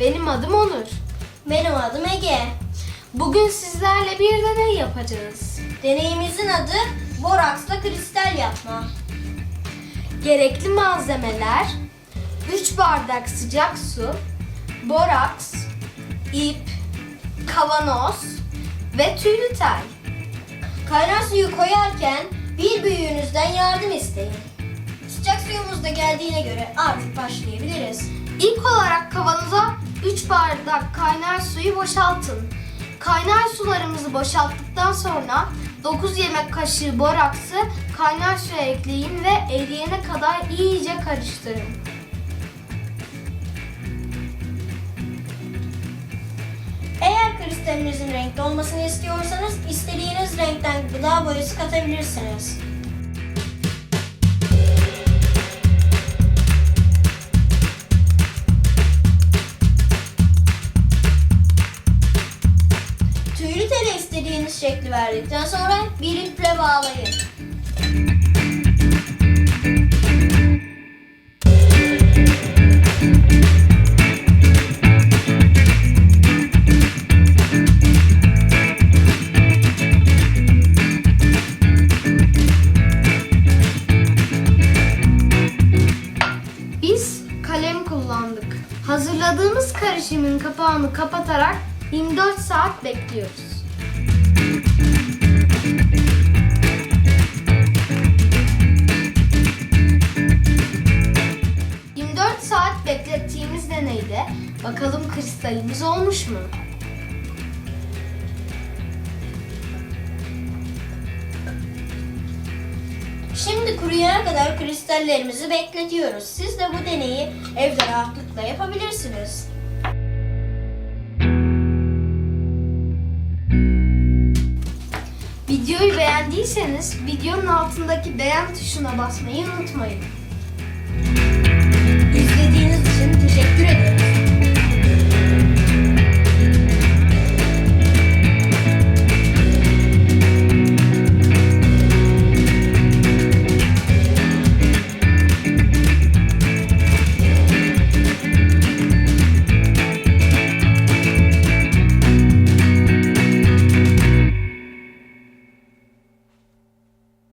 Benim adım Onur. Benim adım Ege. Bugün sizlerle bir deney yapacağız. Deneyimizin adı boraksla kristal yapma. Gerekli malzemeler 3 bardak sıcak su, boraks, ip, kavanoz ve tüylü tel. Kaynar suyu koyarken bir büyüğünüzden yardım isteyin. Sıcak suyumuz da geldiğine göre artık başlayabiliriz. İlk olarak kavanoza 3 bardak kaynar suyu boşaltın. Kaynar sularımızı boşalttıktan sonra 9 yemek kaşığı boraksı kaynar suya ekleyin ve eriyene kadar iyice karıştırın. Eğer kristalinizin renkli olmasını istiyorsanız istediğiniz renkten gıda boyası katabilirsiniz. İstediğiniz şekli verdikten sonra bir iple bağlayın. Biz kalem kullandık. Hazırladığımız karışımın kapağını kapatarak 24 saat bekliyoruz. Deneyde bakalım kristalimiz olmuş mu? Şimdi kuruyana kadar kristallerimizi bekletiyoruz. Siz de bu deneyi evde rahatlıkla yapabilirsiniz. Videoyu beğendiyseniz videonun altındaki beğen tuşuna basmayı unutmayın.